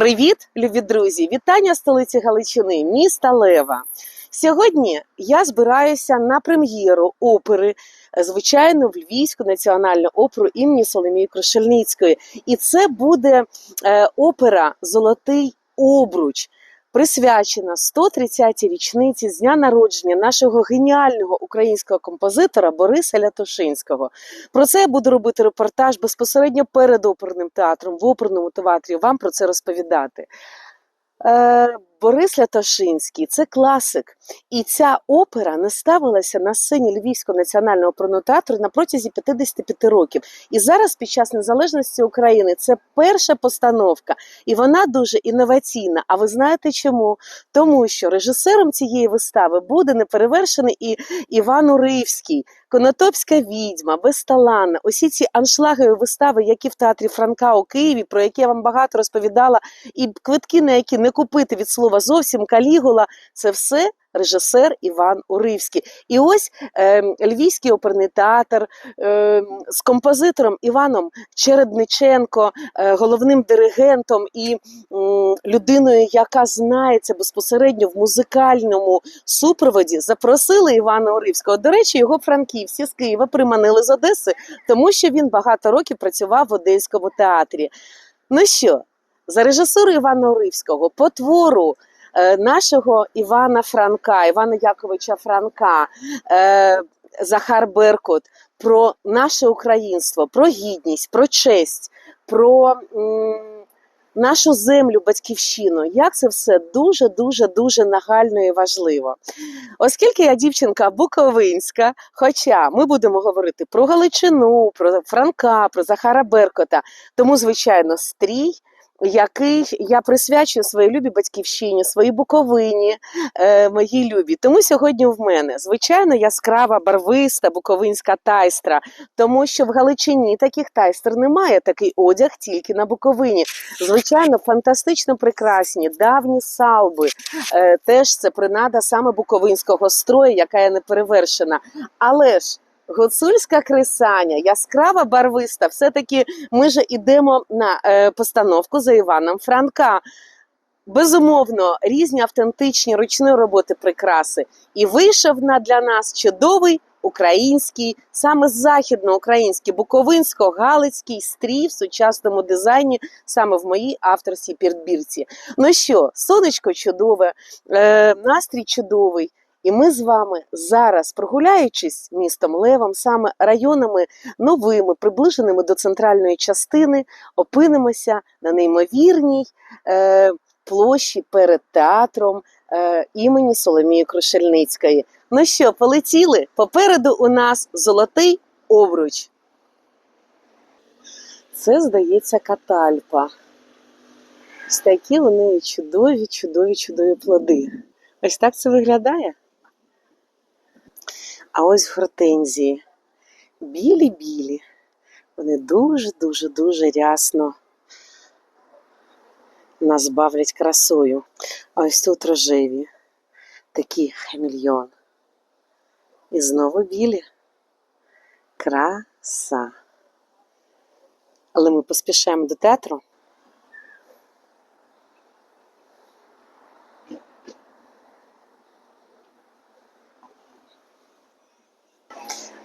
Привіт, любі друзі! Вітання столиці Галичини, міста Лева. Сьогодні я збираюся на прем'єру опери, е, звичайно, в Львівську національну оперу імені Соломії Крушельницької. І це буде е, опера Золотий обруч. Присвячена 130-й річниці з дня народження нашого геніального українського композитора Бориса Лятошинського. Про це я буду робити репортаж безпосередньо перед оперним театром в оперному театрі. Вам про це розповідати. Борис Лятошинський це класик, і ця опера не ставилася на сцені Львівського національного оперного театру на протязі 55 років. І зараз, під час незалежності України, це перша постановка, і вона дуже інноваційна. А ви знаєте чому? Тому що режисером цієї вистави буде неперевершений і Іван Уривський. Конотопська відьма, безталанна, усі ці аншлагові вистави, які в театрі Франка у Києві, про які я вам багато розповідала, і квитки, на які не купити від слова зовсім калігула, це все режисер Іван Уривський. І ось е, Львівський оперний театр е, з композитором Іваном Чередниченко, е, головним диригентом і м, людиною, яка знається безпосередньо в музикальному супроводі, запросили Івана Уривського. До речі, його франківці з Києва приманили з Одеси, тому що він багато років працював в Одеському театрі. Ну що, за режисуру Івана Уривського, по твору е, нашого Івана Франка, Івана Яковича Франка, е, Захар Беркут, про наше українство, про гідність, про честь, про нашу землю, батьківщину. Як це все дуже, дуже, дуже нагально і важливо. Оскільки я дівчинка буковинська, хоча ми будемо говорити про Галичину, про Франка, про Захара Беркота, тому, звичайно, стрій. Який я присвячую своїй любі батьківщині, своїй буковині, е, моїй любі. Тому сьогодні в мене звичайно яскрава барвиста буковинська тайстра, тому що в Галичині таких тайстр немає. Такий одяг тільки на Буковині. Звичайно, фантастично прекрасні, давні салби. Е, теж це принада саме буковинського строю, яка є неперевершена. Але ж гуцульська крисаня, яскрава барвиста, все-таки ми же йдемо на е, постановку за Іваном Франка. Безумовно, різні автентичні ручної роботи прикраси. І вийшов на для нас чудовий український, саме західноукраїнський, буковинсько-галицький стрій в сучасному дизайні, саме в моїй авторській підбірці. Ну що, сонечко чудове, е, настрій чудовий. І ми з вами зараз, прогуляючись містом Левом, саме районами новими, приближеними до центральної частини, опинимося на неймовірній е, площі перед театром е, імені Соломії Крушельницької. Ну що, полетіли? Попереду у нас золотий обруч. Це, здається, катальпа. Ось такі неї чудові, чудові, чудові плоди. Ось так це виглядає. А ось гортензії. Білі-білі. Вони дуже-дуже дуже рясно нас бавлять красою. А ось тут рожеві, такі хамільйон. І знову білі. Краса. Але ми поспішаємо до театру.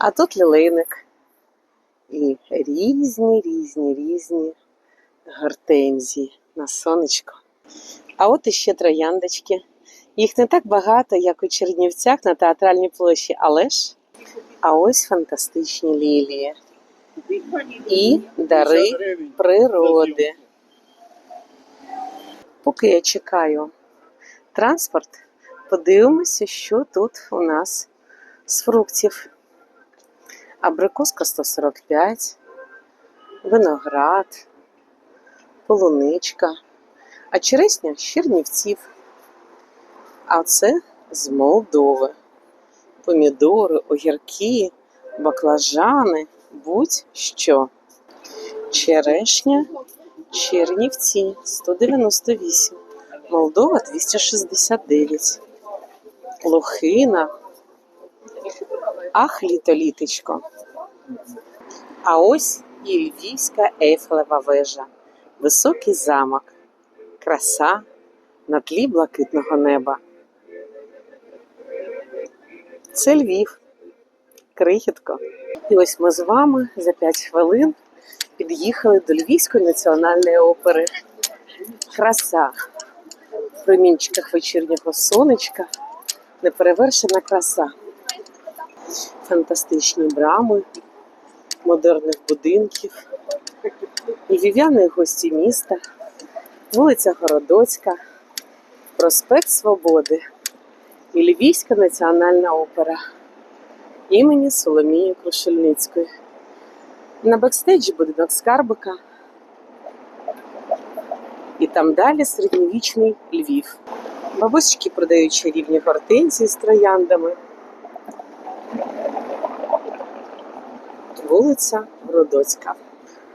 А тут лілейник. І різні, різні, різні гортензії на сонечко. А от іще трояндочки. Їх не так багато, як у Чернівцях на театральній площі, але ж а ось фантастичні лілії і дари природи. Поки я чекаю транспорт, подивимося, що тут у нас з фруктів. Абрикоска 145, виноград, полуничка, а чересня з Чернівців. А це з Молдови. Помідори, огірки, баклажани, будь-що. Черешня, Чернівці 198, Молдова 269, Лохина. Ах, літо-літочко. А ось і Львівська Ейфелева вежа, високий замок, Краса на тлі блакитного неба. Це Львів, крихітко. І ось ми з вами за 5 хвилин під'їхали до Львівської національної опери. Краса в промінчиках вечірнього сонечка, неперевершена краса. Фантастичні брами, модерних будинків, львів'яни гості міста, вулиця Городоцька, проспект Свободи і Львівська національна опера імені Соломії Крушельницької. На бекстейджі будинок Скарбика. І там далі середньовічний Львів. Бабусечки продають чарівні гортензії з трояндами. Вулиця Городоцька.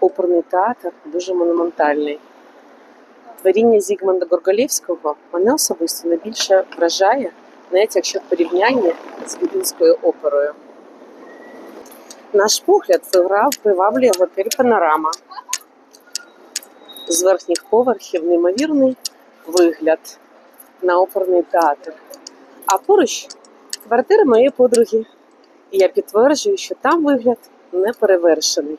Оперний театр дуже монументальний. Творіння Зігмунда Горголєвського мене особисто найбільше вражає, навіть якщо в порівнянні з Віденською оперою. Наш погляд приваблює готель Панорама. З верхніх поверхів неймовірний вигляд на оперний театр. А поруч квартира моєї подруги. І я підтверджую, що там вигляд не перевершений.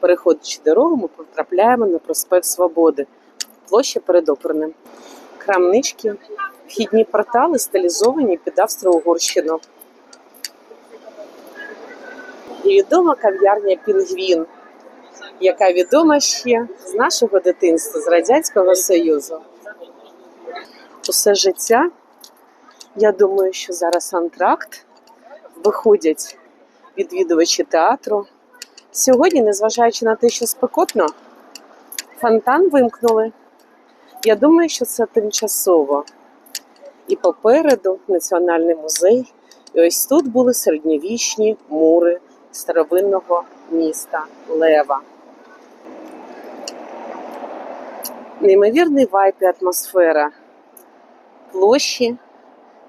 Переходячи дорогу, ми потрапляємо на проспект Свободи, площа перед оперним. Крамнички, вхідні портали стилізовані під Австро-Угорщину. І відома кав'ярня Пінгвін, яка відома ще з нашого дитинства, з Радянського Союзу. Усе життя. Я думаю, що зараз антракт виходять відвідувачі театру. Сьогодні, незважаючи на те, що спекотно, фонтан вимкнули. Я думаю, що це тимчасово. І попереду Національний музей. І ось тут були середньовічні мури старовинного міста Лева. Неймовірний вайб і атмосфера площі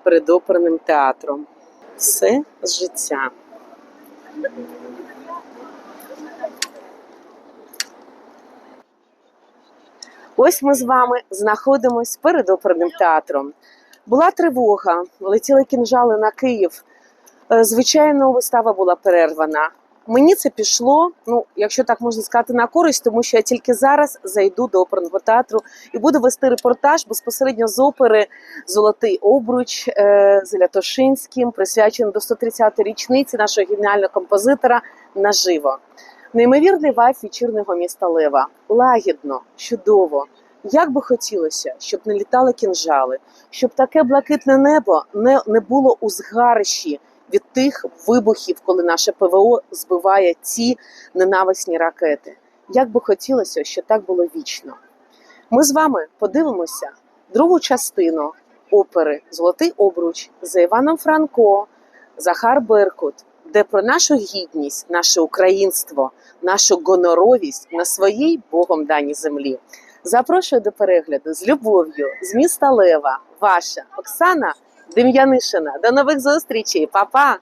перед оперним театром. Все з життя. Ось ми з вами знаходимось перед оперним театром. Була тривога, летіли кінжали на Київ. Е, Звичайно, вистава була перервана. Мені це пішло, ну якщо так можна сказати, на користь, тому що я тільки зараз зайду до оперного театру і буду вести репортаж безпосередньо з опери Золотий обруч е, з Лятошинським, присвячений до 130-ї річниці нашого геніального композитора наживо. Неймовірний вайф вечірнього міста Лева. Лагідно, чудово. Як би хотілося, щоб не літали кінжали, щоб таке блакитне небо не, не було у згарищі від тих вибухів, коли наше ПВО збиває ці ненависні ракети. Як би хотілося, щоб так було вічно. Ми з вами подивимося другу частину опери Золотий обруч за Іваном Франко, Захар Беркут, де про нашу гідність, наше українство, нашу гоноровість на своїй Богом даній землі. Запрошую до перегляду з любов'ю з міста Лева, ваша Оксана Дем'янишина. До нових зустрічей, Па-па!